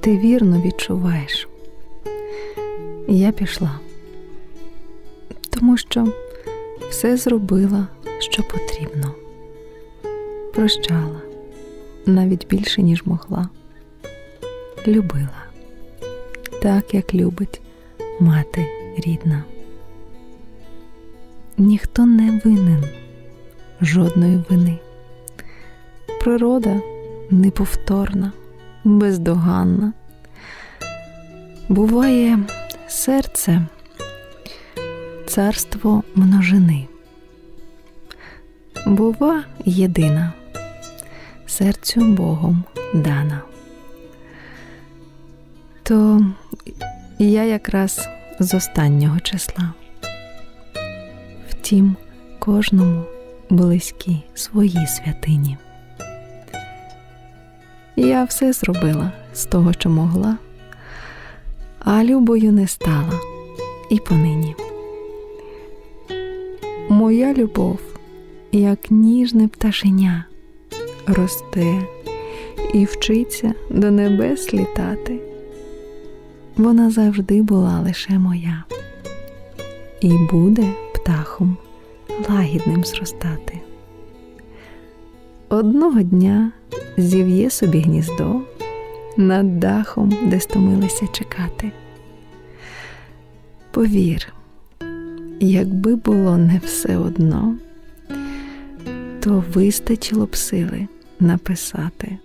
ти вірно відчуваєш. Я пішла, тому що все зробила, що потрібно. Прощала навіть більше, ніж могла. Любила так, як любить мати рідна. Ніхто не винен жодної вини. Природа неповторна, бездоганна. Буває серце царство множини. Бува єдина, серцю Богом дана. То я якраз з останнього числа. Втім, кожному близькі свої святині. Я все зробила з того, що могла, а любою не стала і понині. Моя любов, як ніжне пташеня, росте і вчиться до небес літати. Вона завжди була лише моя, і буде птахом лагідним зростати. Одного дня зів'є собі гніздо над дахом, де стомилися чекати. Повір, якби було не все одно, то вистачило б сили написати